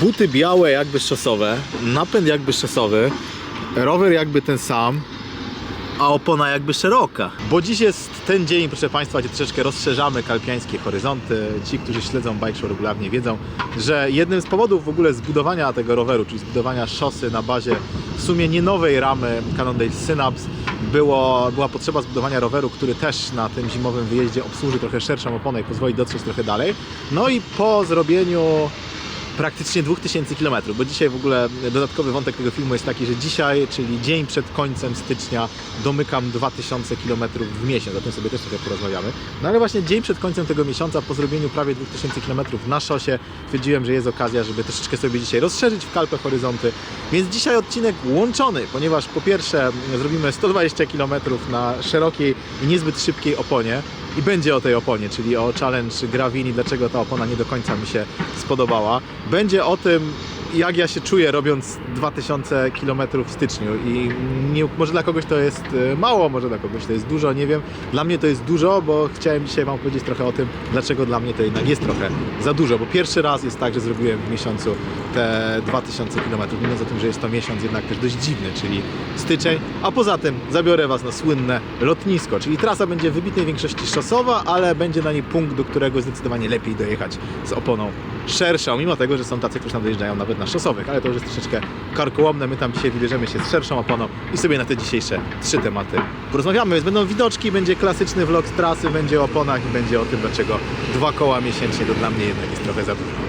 Buty białe jakby szosowe, napęd jakby szosowy, rower jakby ten sam, a opona jakby szeroka. Bo dziś jest ten dzień, proszę Państwa, gdzie troszeczkę rozszerzamy kalpiańskie horyzonty. Ci, którzy śledzą Bike Show regularnie wiedzą, że jednym z powodów w ogóle zbudowania tego roweru, czyli zbudowania szosy na bazie w sumie nie nowej ramy Cannondale Synapse, było, była potrzeba zbudowania roweru, który też na tym zimowym wyjeździe obsłuży trochę szerszą oponę i pozwoli dotrzeć trochę dalej. No i po zrobieniu praktycznie 2000 km, bo dzisiaj w ogóle dodatkowy wątek tego filmu jest taki, że dzisiaj, czyli dzień przed końcem stycznia, domykam 2000 km w miesiąc, o tym sobie też trochę porozmawiamy. No ale właśnie dzień przed końcem tego miesiąca, po zrobieniu prawie 2000 km na szosie, stwierdziłem, że jest okazja, żeby troszeczkę sobie dzisiaj rozszerzyć w kalpę horyzonty, więc dzisiaj odcinek łączony, ponieważ po pierwsze zrobimy 120 km na szerokiej i niezbyt szybkiej oponie, i będzie o tej oponie, czyli o challenge Gravini, dlaczego ta opona nie do końca mi się spodobała. Będzie o tym, jak ja się czuję robiąc 2000 km w styczniu? I nie, może dla kogoś to jest e, mało, może dla kogoś to jest dużo, nie wiem. Dla mnie to jest dużo, bo chciałem dzisiaj Wam powiedzieć trochę o tym, dlaczego dla mnie to jednak jest trochę za dużo, bo pierwszy raz jest tak, że zrobiłem w miesiącu te 2000 km, mówiąc o tym, że jest to miesiąc jednak też dość dziwny, czyli styczeń, a poza tym zabiorę Was na słynne lotnisko, czyli trasa będzie w wybitnej większości szosowa, ale będzie na niej punkt, do którego zdecydowanie lepiej dojechać z oponą szerszą, mimo tego, że są tacy, którzy tam dojeżdżają nawet szosowych, ale to już jest troszeczkę karkołomne. My tam dzisiaj wybierzemy się z szerszą oponą i sobie na te dzisiejsze trzy tematy porozmawiamy. Więc będą widoczki, będzie klasyczny vlog z trasy, będzie o oponach i będzie o tym, dlaczego dwa koła miesięcznie to dla mnie jednak jest trochę za dużo.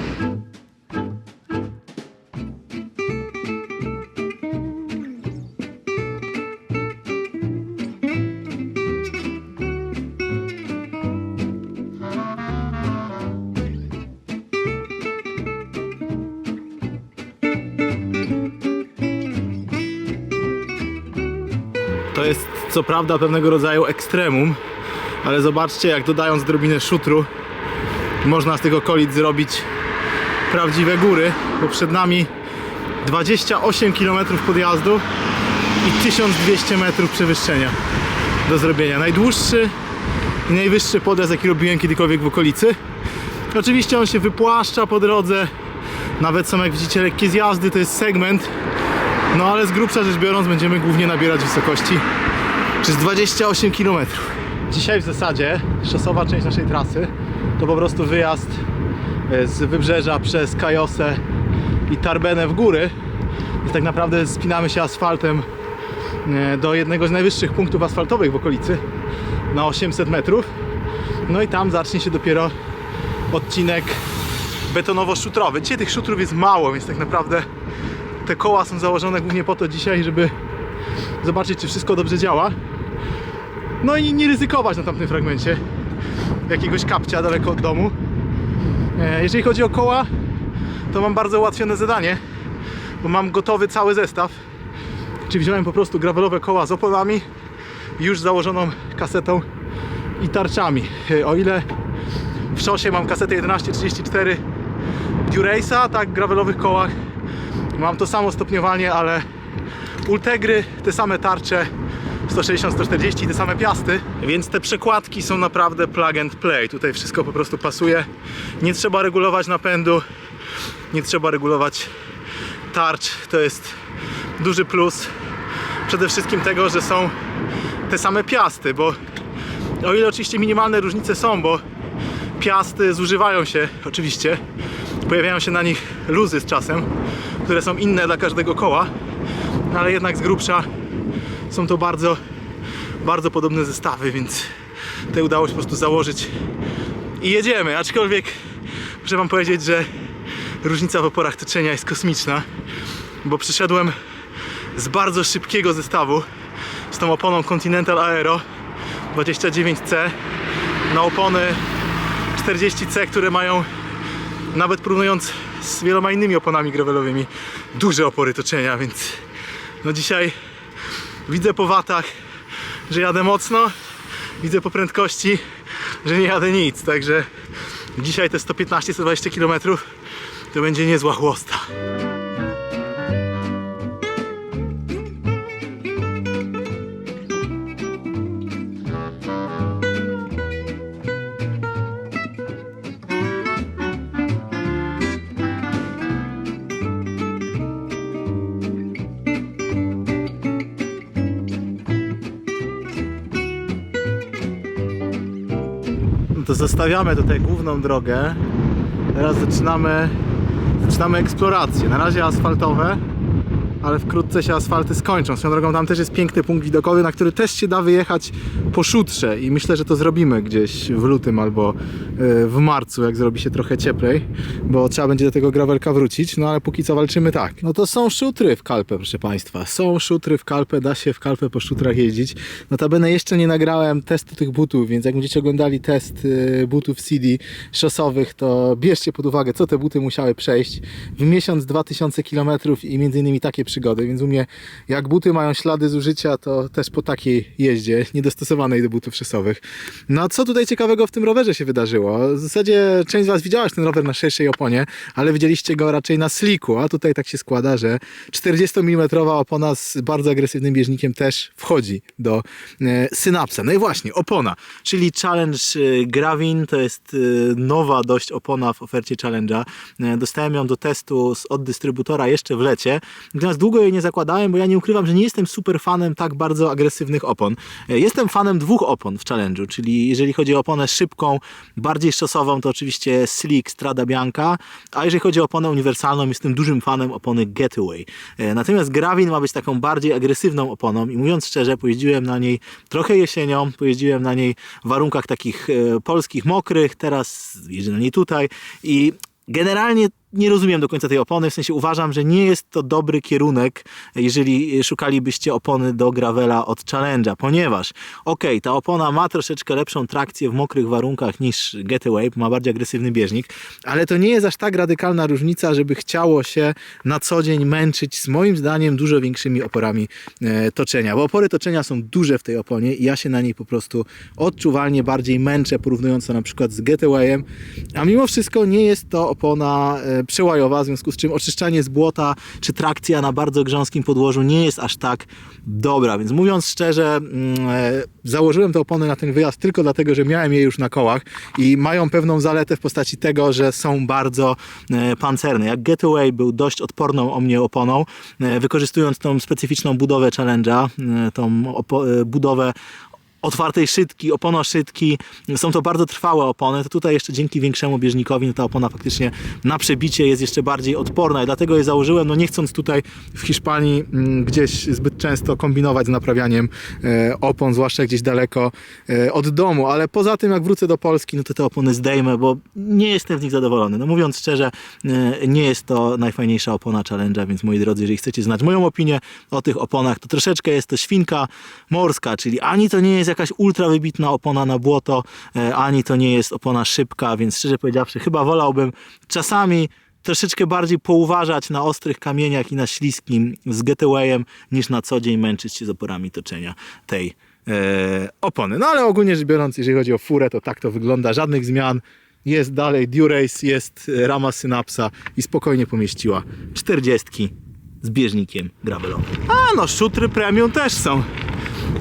To jest co prawda pewnego rodzaju ekstremum, ale zobaczcie jak dodając drobinę szutru można z tych okolic zrobić prawdziwe góry, bo przed nami 28 km podjazdu i 1200 metrów przewyższenia do zrobienia. Najdłuższy i najwyższy podjazd jaki robiłem kiedykolwiek w okolicy. Oczywiście on się wypłaszcza po drodze, nawet są jak widzicie lekkie zjazdy, to jest segment, no ale z grubsza rzecz biorąc będziemy głównie nabierać wysokości przez 28 km. Dzisiaj w zasadzie szosowa część naszej trasy to po prostu wyjazd e, z wybrzeża przez Kajosę i Tarbenę w góry. Więc tak naprawdę spinamy się asfaltem e, do jednego z najwyższych punktów asfaltowych w okolicy na 800 metrów. No i tam zacznie się dopiero odcinek betonowo-szutrowy. Dzisiaj tych szutrów jest mało, więc tak naprawdę te koła są założone głównie po to dzisiaj, żeby zobaczyć, czy wszystko dobrze działa. No i nie ryzykować na tamtym fragmencie jakiegoś kapcia daleko od domu. E, Jeżeli chodzi o koła, to mam bardzo ułatwione zadanie, bo mam gotowy cały zestaw. Czyli wziąłem po prostu gravelowe koła z oponami, już założoną kasetą i tarczami. E, O ile w szosie mam kasetę 1134 Durace'a, tak w gravelowych kołach Mam to samo stopniowanie, ale Ultegry, te same tarcze 160-140, te same piasty, więc te przekładki są naprawdę plug and play. Tutaj wszystko po prostu pasuje. Nie trzeba regulować napędu, nie trzeba regulować tarcz. To jest duży plus. Przede wszystkim tego, że są te same piasty, bo o ile oczywiście minimalne różnice są, bo piasty zużywają się oczywiście, pojawiają się na nich luzy z czasem, które są inne dla każdego koła, ale jednak z grubsza są to bardzo, bardzo podobne zestawy, więc tutaj udało się po prostu założyć i jedziemy, aczkolwiek muszę wam powiedzieć, że różnica w oporach toczenia jest kosmiczna, bo przyszedłem z bardzo szybkiego zestawu z tą oponą Continental Aero 29C na opony 40C, które mają nawet porównując z wieloma innymi oponami gravelowymi duże opory toczenia, więc no dzisiaj widzę po watach, że jadę mocno, widzę po prędkości, że nie jadę nic, także dzisiaj te 115-120 km to będzie niezła chłosta. To zostawiamy tutaj główną drogę. Teraz zaczynamy, zaczynamy eksplorację. Na razie asfaltowe, ale wkrótce się asfalty skończą. Swoją drogą tam też jest piękny punkt widokowy, na który też się da wyjechać po szutrze i myślę, że to zrobimy gdzieś w lutym albo w marcu, jak zrobi się trochę cieplej, bo trzeba będzie do tego gravelka wrócić, no ale póki co walczymy tak. No to są szutry w Kalpę, proszę Państwa. Są szutry w Kalpę, da się w Kalpę po szutrach jeździć. Notabene jeszcze nie nagrałem testu tych butów, więc jak będziecie oglądali test e, butów CD szosowych, to bierzcie pod uwagę, co te buty musiały przejść. W miesiąc 2000 km i między innymi takie przygody, więc u mnie jak buty mają ślady zużycia, to też po takiej jeździe, niedostosowanej do butów szosowych. No a co tutaj ciekawego w tym rowerze się wydarzyło? W zasadzie część z Was widziałaś ten rower na szerszej oponie, ale widzieliście go raczej na sliku, a tutaj tak się składa, że 40 mm opona z bardzo agresywnym bieżnikiem też wchodzi do e, Synapsa. No i właśnie, opona, czyli Challenge e, Gravin, to jest e, nowa dość opona w ofercie Challenge'a. Dostałem ją do testu od dystrybutora jeszcze w lecie, natomiast długo jej nie zakładałem, bo ja nie ukrywam, że nie jestem super fanem tak bardzo agresywnych opon. Jestem fanem dwóch opon w Challenge'u, czyli jeżeli chodzi o oponę szybką, bardziej szosową, to oczywiście Slick Strada Bianca, a jeżeli chodzi o oponę uniwersalną, jestem dużym fanem opony Getaway. E, Natomiast Gravin ma być taką bardziej agresywną oponą i mówiąc szczerze, pojeździłem na niej trochę jesienią, pojeździłem na niej w warunkach takich e, polskich, mokrych, teraz jeżdżę na niej tutaj i generalnie nie rozumiem do końca tej opony, w sensie uważam, że nie jest to dobry kierunek, jeżeli szukalibyście opony do gravela od Challenge'a, ponieważ okej, ta opona ma troszeczkę lepszą trakcję w mokrych warunkach niż Getaway, ma bardziej agresywny bieżnik, ale to nie jest aż tak radykalna różnica, żeby chciało się na co dzień męczyć z moim zdaniem dużo większymi oporami e, toczenia, bo opory toczenia są duże w tej oponie i ja się na niej po prostu odczuwalnie bardziej męczę, porównując to na przykład z Getawayem, a mimo wszystko nie jest to opona e, przełajowa, w związku z czym oczyszczanie z błota czy trakcja na bardzo grząskim podłożu nie jest aż tak dobra, więc mówiąc szczerze, mm, e, założyłem tę oponę na ten wyjazd tylko dlatego, że miałem je już na kołach i mają pewną zaletę w postaci tego, że są bardzo e, pancerne. Jak Getaway był dość odporną o mnie oponą, e, wykorzystując tą specyficzną budowę Challenge'a, tą budowę otwartej szytki, oponoszytki. Są to bardzo trwałe opony. To tutaj jeszcze dzięki większemu bieżnikowi no ta opona faktycznie na przebicie jest jeszcze bardziej odporna i dlatego je założyłem, no nie chcąc tutaj w Hiszpanii mm, gdzieś zbyt często kombinować z naprawianiem e, opon, zwłaszcza gdzieś daleko e, od domu, ale poza tym jak wrócę do Polski, no to te opony zdejmę, bo nie jestem z nich zadowolony. No mówiąc szczerze, e, nie jest to najfajniejsza opona Challenge'a, więc moi drodzy, jeżeli chcecie znać moją opinię o tych oponach, to troszeczkę jest to świnka morska, czyli ani to nie jest jakaś ultra wybitna opona na błoto, e, ani to nie jest opona szybka, więc szczerze powiedziawszy, chyba wolałbym czasami troszeczkę bardziej pouważać na ostrych kamieniach i na śliskim z getawayem, niż na co dzień męczyć się z oporami toczenia tej e, opony. No ale ogólnie rzecz biorąc, jeżeli chodzi o furę, to tak to wygląda. Żadnych zmian. Jest dalej Durace, jest rama Synapsa i spokojnie pomieściła 40 z bieżnikiem gravelowym. A no, szutry premium też są.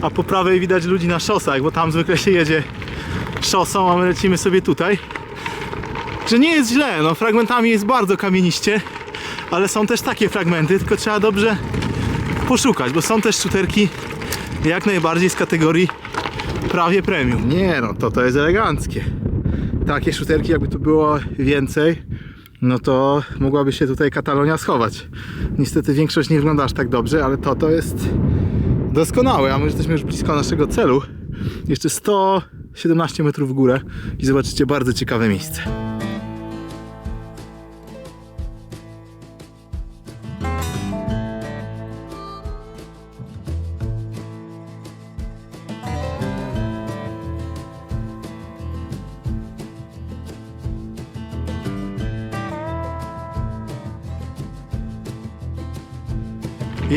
A po prawej widać ludzi na szosach, bo tam zwykle się jedzie szosą, a my lecimy sobie tutaj. Że nie jest źle, no fragmentami jest bardzo kamieniście, ale są też takie fragmenty, tylko trzeba dobrze poszukać, bo są też szuterki jak najbardziej z kategorii prawie premium. Nie no, to to jest eleganckie. Takie szuterki jakby tu było więcej, no to mogłaby się tutaj Katalonia schować. Niestety większość nie wygląda aż tak dobrze, ale to to jest doskonałe, a my jesteśmy już blisko naszego celu. Jeszcze 117 metrów w górę i zobaczycie bardzo ciekawe miejsce.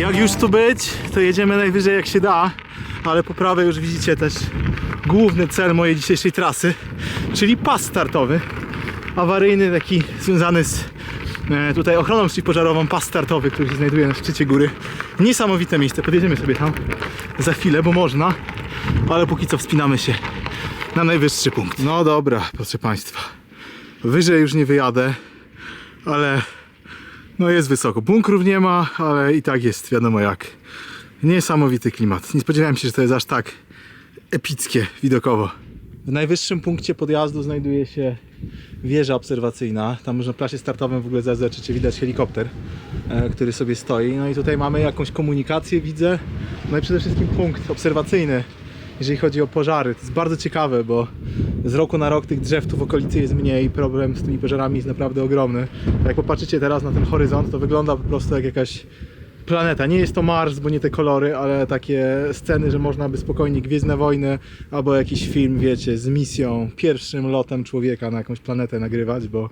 Jak już tu być, to jedziemy najwyżej jak się da, ale po prawej już widzicie też główny cel mojej dzisiejszej trasy, czyli pas startowy. Awaryjny, taki związany z e, tutaj ochroną przeciwpożarową, pas startowy, który się znajduje na szczycie góry. Niesamowite miejsce, podjedziemy sobie tam za chwilę, bo można, ale póki co wspinamy się na najwyższy punkt. No dobra, proszę Państwa, wyżej już nie wyjadę, ale no jest wysoko. Bunkrów nie ma, ale i tak jest wiadomo jak. Niesamowity klimat. Nie spodziewałem się, że to jest aż tak epickie widokowo. W najwyższym punkcie podjazdu znajduje się wieża obserwacyjna. Tam można w plasie startowym w ogóle zaznaczyć, czy widać helikopter, e, który sobie stoi. No i tutaj mamy jakąś komunikację, widzę. No i przede wszystkim punkt obserwacyjny, jeżeli chodzi o pożary. To jest bardzo ciekawe, bo z roku na rok tych drzew tu w okolicy jest mniej. Problem z tymi pożarami jest naprawdę ogromny. Jak popatrzycie teraz na ten horyzont, to wygląda po prostu jak jakaś planeta. Nie jest to Mars, bo nie te kolory, ale takie sceny, że można by spokojnie Gwiezdne Wojny albo jakiś film, wiecie, z misją, pierwszym lotem człowieka na jakąś planetę nagrywać, bo,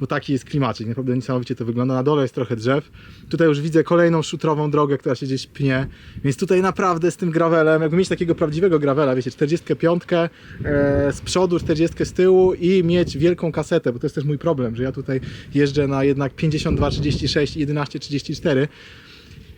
bo taki jest klimacik. Naprawdę niesamowicie to wygląda. Na dole jest trochę drzew. Tutaj już widzę kolejną szutrową drogę, która się gdzieś pnie. Więc tutaj naprawdę z tym gravelem, jakby mieć takiego prawdziwego gravela, wiecie, 45 e, z przodu, 40 z tyłu i mieć wielką kasetę, bo to jest też mój problem, że ja tutaj jeżdżę na jednak 52, 36 i 11, 34.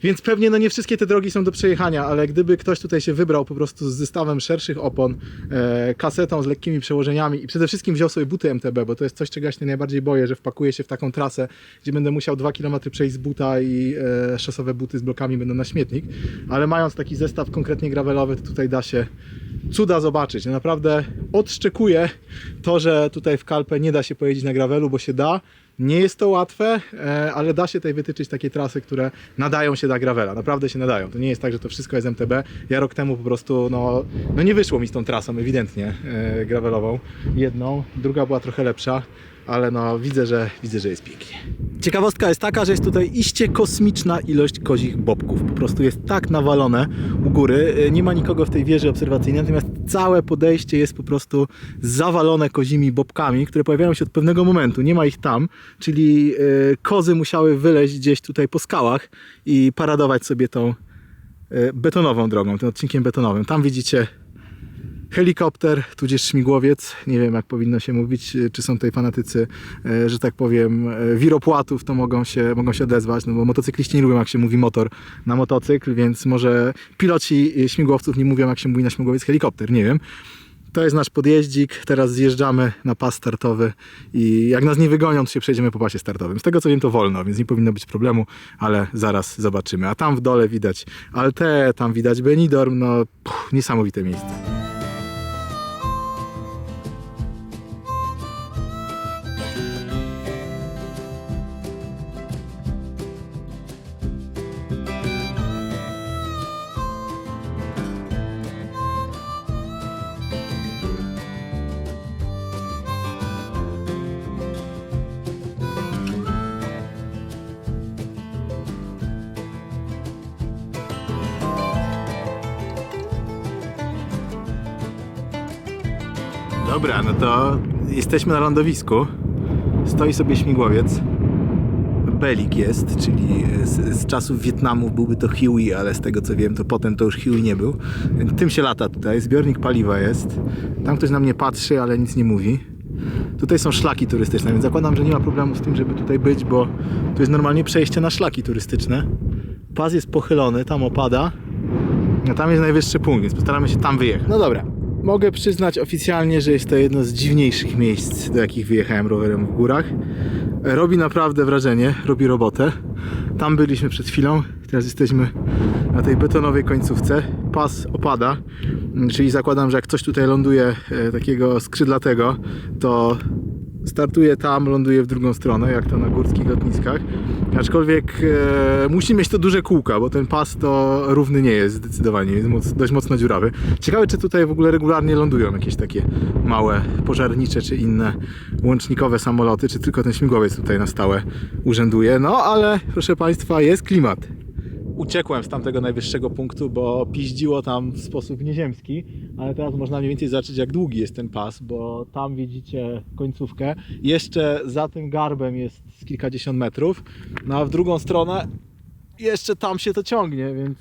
Więc pewnie no nie wszystkie te drogi są do przejechania, ale gdyby ktoś tutaj się wybrał po prostu z zestawem szerszych opon, e, kasetą z lekkimi przełożeniami i przede wszystkim wziął sobie buty MTB, bo to jest coś, czego ja się najbardziej boję, że wpakuję się w taką trasę, gdzie będę musiał 2 km przejść z buta i e, szosowe buty z blokami będą na śmietnik, ale mając taki zestaw konkretnie gravelowy, to tutaj da się cuda zobaczyć. Ja Naprawdę odszczekuję to, że tutaj w Kalpę nie da się pojeździć na gravelu, bo się da. Nie jest to łatwe, e, ale da się tutaj wytyczyć takie trasy, które nadają się na gravela. Naprawdę się nadają. To nie jest tak, że to wszystko jest MTB. Ja rok temu po prostu, no, no nie wyszło mi z tą trasą, ewidentnie, e, gravelową. Jedną, druga była trochę lepsza, ale no widzę, że widzę, że jest pięknie. Ciekawostka jest taka, że jest tutaj iście kosmiczna ilość kozich bobków. Po prostu jest tak nawalone u góry. E, Nie ma nikogo w tej wieży obserwacyjnej, natomiast całe podejście jest po prostu zawalone kozimi bobkami, które pojawiają się od pewnego momentu. Nie ma ich tam, czyli e, kozy musiały wyleźć gdzieś tutaj po skałach i paradować sobie tą e, betonową drogą, tym odcinkiem betonowym. Tam widzicie helikopter, tudzież śmigłowiec. Nie wiem, jak powinno się mówić, e, czy są tutaj fanatycy, e, że tak powiem, e, wiropłatów, to mogą się, mogą się odezwać, no bo motocykliści nie lubią, jak się mówi motor na motocykl, więc może piloci śmigłowców nie mówią, jak się mówi na śmigłowiec helikopter, nie wiem. To jest nasz podjeździk, teraz zjeżdżamy na pas startowy i jak nas nie wygonią, to się przejdziemy po pasie startowym. Z tego co wiem to wolno, więc nie powinno być problemu, ale zaraz zobaczymy. A tam w dole widać Alte, tam widać Benidorm, no puh, niesamowite miejsce. Dobra, no to jesteśmy na lądowisku. Stoi sobie śmigłowiec. Belik jest, czyli z, z czasów Wietnamu byłby to Huey, ale z tego co wiem, to potem to już Huey nie był. Tym się lata tutaj, zbiornik paliwa jest. Tam ktoś na mnie patrzy, ale nic nie mówi. Tutaj są szlaki turystyczne, więc zakładam, że nie ma problemu z tym, żeby tutaj być, bo tu jest normalnie przejście na szlaki turystyczne. Pas jest pochylony, tam opada. No tam jest najwyższy punkt, więc postaramy się tam wyjechać. No dobra. Mogę przyznać oficjalnie, że jest to jedno z dziwniejszych miejsc, do jakich wyjechałem rowerem w górach. Robi naprawdę wrażenie, robi robotę. Tam byliśmy przed chwilą, teraz jesteśmy na tej betonowej końcówce. Pas opada, czyli zakładam, że jak coś tutaj ląduje e, takiego skrzydlatego, to startuje tam, ląduje w drugą stronę, jak to na górskich lotniskach. Aczkolwiek e, musi mieć to duże kółka, bo ten pas to równy nie jest zdecydowanie, jest moc, dość mocno dziurawy. Ciekawe, czy tutaj w ogóle regularnie lądują jakieś takie małe pożarnicze czy inne łącznikowe samoloty, czy tylko ten śmigłowiec tutaj na stałe urzęduje. No ale proszę Państwa, jest klimat. Uciekłem z tamtego najwyższego punktu, bo piździło tam w sposób nieziemski, ale teraz można mniej więcej zobaczyć jak długi jest ten pas, bo tam widzicie końcówkę. Jeszcze za tym garbem jest z kilkadziesiąt metrów, no a w drugą stronę jeszcze tam się to ciągnie, więc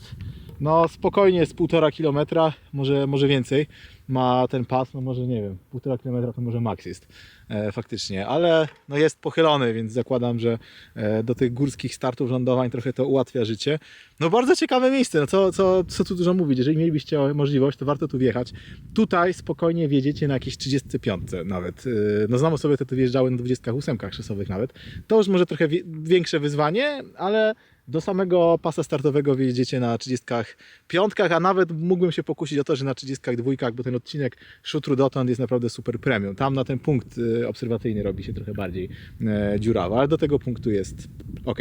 no spokojnie z półtora kilometra, może, może więcej ma ten pas, no może nie wiem, półtora kilometra to może maks jest. e, faktycznie, ale no jest pochylony, więc zakładam, że e, do tych górskich startów lądowań trochę to ułatwia życie. No bardzo ciekawe miejsce, no co, co, co tu dużo mówić, jeżeli mielibyście możliwość, to warto tu wjechać. Tutaj spokojnie wjedziecie na jakieś 35 nawet. E, No znam osoby, które tu wjeżdżały na 28 szesowych nawet. To już może trochę większe wyzwanie, ale do samego pasa startowego wyjedziecie na 35, a nawet mógłbym się pokusić o to, że na 32, bo ten odcinek szutru dotąd jest naprawdę super premium. Tam na ten punkt y, obserwacyjny robi się trochę bardziej e, dziurawo, ale do tego punktu jest ok.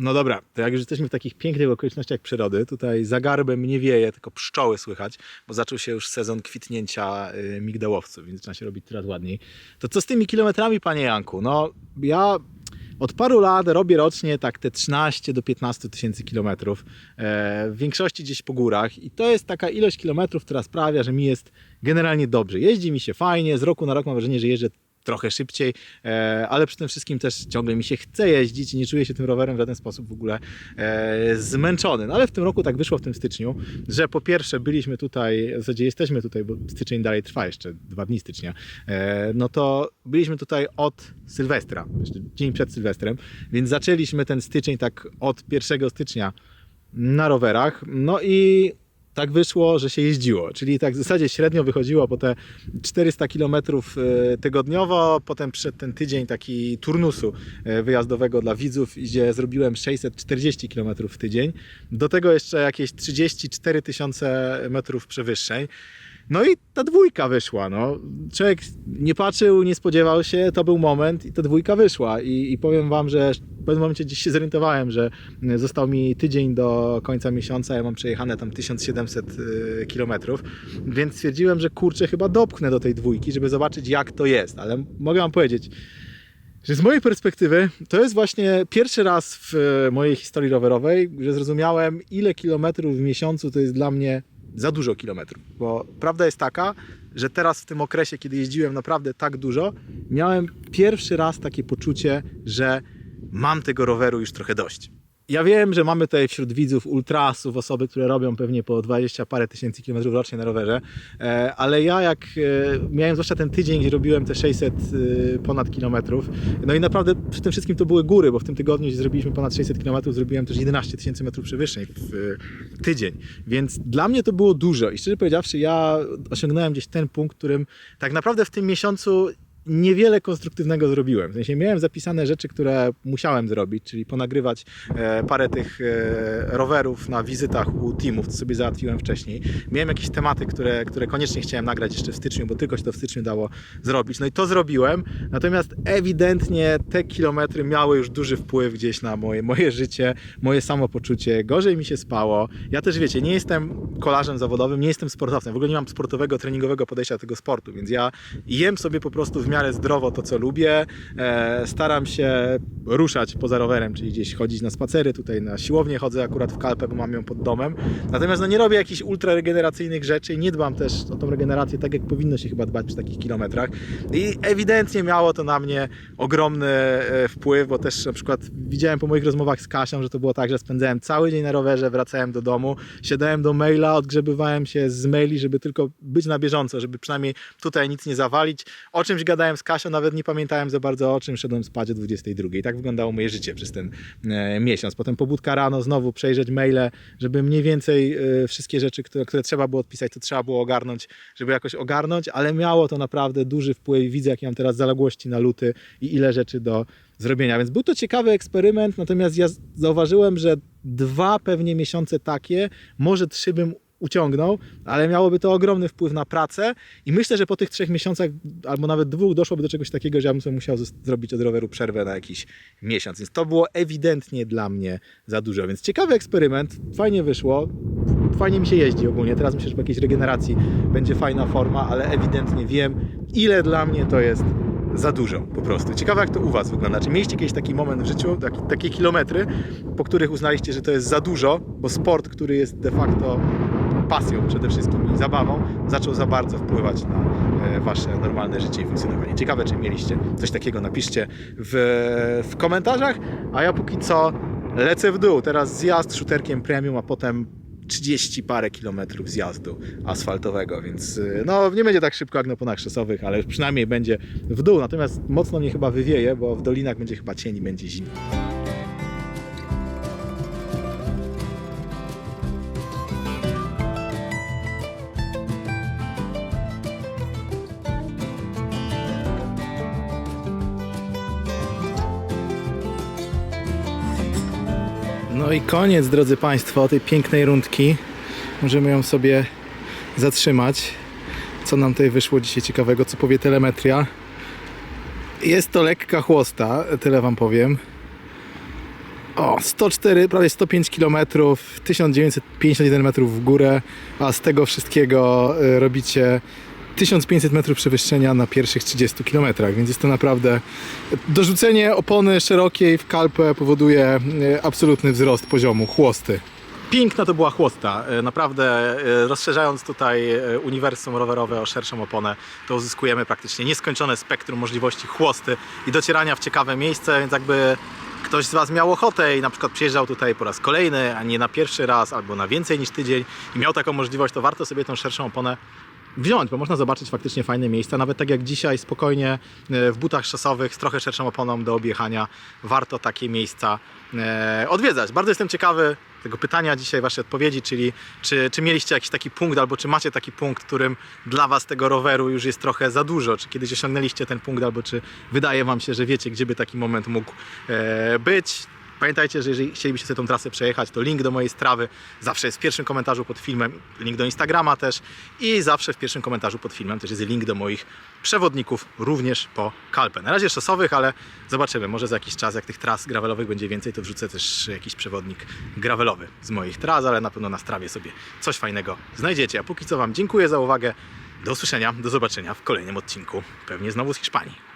No dobra, to jak już jesteśmy w takich pięknych okolicznościach przyrody, tutaj za garbem nie wieje, tylko pszczoły słychać, bo zaczął się już sezon kwitnięcia y, migdałowców, więc zaczyna się robić coraz ładniej. To co z tymi kilometrami, panie Janku? No ja od paru lat robię rocznie tak te 13 do 15 tysięcy kilometrów, e, w większości gdzieś po górach i to jest taka ilość kilometrów, która sprawia, że mi jest generalnie dobrze. Jeździ mi się fajnie, z roku na rok mam wrażenie, że jeżdżę trochę szybciej, e, ale tym wszystkim też ciągle mi się chce jeździć i nie czuję się tym rowerem w żaden sposób w ogóle e, zmęczony. No ale w tym roku tak wyszło w tym styczniu, że po pierwsze byliśmy tutaj, w zasadzie jesteśmy tutaj, bo styczeń dalej trwa jeszcze, dwa dni stycznia, e, no to byliśmy tutaj od Sylwestra, dzień przed Sylwestrem, więc zaczęliśmy ten styczeń tak od 1 stycznia na rowerach, no i tak wyszło, że się jeździło, czyli tak w zasadzie średnio wychodziło po te 400 km tygodniowo, potem przyszedł ten tydzień taki turnusu e, wyjazdowego dla widzów, gdzie zrobiłem 640 km w tydzień, do tego jeszcze jakieś 34 tysiące metrów przewyższeń. No i ta dwójka wyszła. No. Człowiek nie patrzył, nie spodziewał się, to był moment i ta dwójka wyszła. I, i powiem Wam, że w pewnym momencie gdzieś się zorientowałem, że został mi tydzień do końca miesiąca, ja mam przejechane tam 1700 y, kilometrów, więc stwierdziłem, że kurczę, chyba dopchnę do tej dwójki, żeby zobaczyć jak to jest. Ale mogę Wam powiedzieć, że z mojej perspektywy to jest właśnie pierwszy raz w e, mojej historii rowerowej, że zrozumiałem, ile kilometrów w miesiącu to jest dla mnie za dużo kilometrów. Bo prawda jest taka, że teraz w tym okresie, kiedy jeździłem naprawdę tak dużo, miałem pierwszy raz takie poczucie, że mam tego roweru już trochę dość. Ja wiem, że mamy tutaj wśród widzów ultrasów osoby, które robią pewnie po 20 parę tysięcy kilometrów rocznie na rowerze, e, ale ja jak e, miałem zwłaszcza ten tydzień, gdzie robiłem te 600 e, ponad kilometrów, no i naprawdę przy tym wszystkim to były góry, bo w tym tygodniu, gdzie zrobiliśmy ponad 600 kilometrów, zrobiłem też 11 tysięcy metrów przewyższeń w tydzień, więc dla mnie to było dużo i szczerze powiedziawszy, ja osiągnąłem gdzieś ten punkt, którym tak naprawdę w tym miesiącu niewiele konstruktywnego zrobiłem. W sensie miałem zapisane rzeczy, które musiałem zrobić, czyli ponagrywać e, parę tych e, rowerów na wizytach u teamów, co sobie załatwiłem wcześniej. Miałem jakieś tematy, które, które koniecznie chciałem nagrać jeszcze w styczniu, bo tylko się to w styczniu dało zrobić. No i to zrobiłem, natomiast ewidentnie te kilometry miały już duży wpływ gdzieś na moje, moje życie, moje samopoczucie. Gorzej mi się spało. Ja też wiecie, nie jestem kolarzem zawodowym, nie jestem sportowcem. W ogóle nie mam sportowego, treningowego podejścia do tego sportu, więc ja jem sobie po prostu w miarę zdrowo to, co lubię. E, staram się ruszać poza rowerem, czyli gdzieś chodzić na spacery. Tutaj na siłownię chodzę akurat w kalpę, bo mam ją pod domem. Natomiast no, nie robię jakichś ultra regeneracyjnych rzeczy nie dbam też o tą regenerację tak, jak powinno się chyba dbać przy takich kilometrach. I ewidentnie miało to na mnie ogromny e, wpływ, bo też na przykład widziałem po moich rozmowach z Kasią, że to było tak, że spędzałem cały dzień na rowerze, wracałem do domu, siadałem do maila, odgrzebywałem się z maili, żeby tylko być na bieżąco, żeby przynajmniej tutaj nic nie zawalić. O czymś gadałem z Kasią, nawet nie pamiętałem za bardzo o czym, szedłem spać o 22. I tak wyglądało moje życie przez ten e, miesiąc. Potem pobudka rano, znowu przejrzeć maile, żeby mniej więcej e, wszystkie rzeczy, które, które trzeba było odpisać, to trzeba było ogarnąć, żeby jakoś ogarnąć, ale miało to naprawdę duży wpływ. Widzę, jakie mam teraz zaległości na luty i ile rzeczy do zrobienia. Więc był to ciekawy eksperyment, natomiast ja zauważyłem, że dwa pewnie miesiące takie, może trzy bym uciągnął, ale miałoby to ogromny wpływ na pracę i myślę, że po tych trzech miesiącach albo nawet dwóch doszłoby do czegoś takiego, że ja bym sobie musiał zrobić od roweru przerwę na jakiś miesiąc. Więc to było ewidentnie dla mnie za dużo. Więc ciekawy eksperyment, fajnie wyszło. Fajnie mi się jeździ ogólnie. Teraz myślę, że po jakiejś regeneracji będzie fajna forma, ale ewidentnie wiem, ile dla mnie to jest za dużo po prostu. Ciekawe jak to u Was wygląda. Czy mieliście kiedyś taki moment w życiu, taki, takie kilometry, po których uznaliście, że to jest za dużo, bo sport, który jest de facto pasją przede wszystkim i zabawą, zaczął za bardzo wpływać na e, Wasze normalne życie i funkcjonowanie. Ciekawe, czy mieliście coś takiego, napiszcie w, w komentarzach, a ja póki co lecę w dół. Teraz zjazd shooterkiem premium, a potem 30 parę kilometrów zjazdu asfaltowego, więc y, no nie będzie tak szybko jak na ponach szosowych, ale przynajmniej będzie w dół, natomiast mocno mnie chyba wywieje, bo w dolinach będzie chyba cień i będzie zimno. No i koniec, drodzy Państwo, tej pięknej rundki. Możemy ją sobie zatrzymać. Co nam tutaj wyszło dzisiaj ciekawego, co powie telemetria. Jest to lekka chłosta, tyle Wam powiem. O, 104, prawie 105 km, 1951 metrów w górę, a z tego wszystkiego y, robicie 1500 metrów przewyższenia na pierwszych 30 km, więc jest to naprawdę dorzucenie opony szerokiej w kalpę powoduje e, absolutny wzrost poziomu chłosty. Piękna to była chłosta. E, Naprawdę e, rozszerzając tutaj uniwersum rowerowe o szerszą oponę, to uzyskujemy praktycznie nieskończone spektrum możliwości chłosty i docierania w ciekawe miejsce, więc jakby ktoś z Was miał ochotę i na przykład przyjeżdżał tutaj po raz kolejny, a nie na pierwszy raz, albo na więcej niż tydzień i miał taką możliwość, to warto sobie tą szerszą oponę wziąć, bo można zobaczyć faktycznie fajne miejsca, nawet tak jak dzisiaj spokojnie e, w butach szosowych z trochę szerszą oponą do objechania, warto takie miejsca e, odwiedzać. Bardzo jestem ciekawy tego pytania dzisiaj, Waszej odpowiedzi, czyli czy, czy mieliście jakiś taki punkt, albo czy macie taki punkt, którym dla Was tego roweru już jest trochę za dużo, czy kiedyś osiągnęliście ten punkt, albo czy wydaje Wam się, że wiecie, gdzie by taki moment mógł e, być. Pamiętajcie, że jeżeli chcielibyście sobie tą trasę przejechać, to link do mojej strawy zawsze jest w pierwszym komentarzu pod filmem, link do Instagrama też i zawsze w pierwszym komentarzu pod filmem też jest link do moich przewodników również po Kalpę. Na razie szosowych, ale zobaczymy, może za jakiś czas, jak tych tras gravelowych będzie więcej, to wrzucę też jakiś przewodnik gravelowy z moich tras, ale na pewno na strawie sobie coś fajnego znajdziecie. A póki co Wam dziękuję za uwagę. Do usłyszenia, do zobaczenia w kolejnym odcinku, pewnie znowu z Hiszpanii.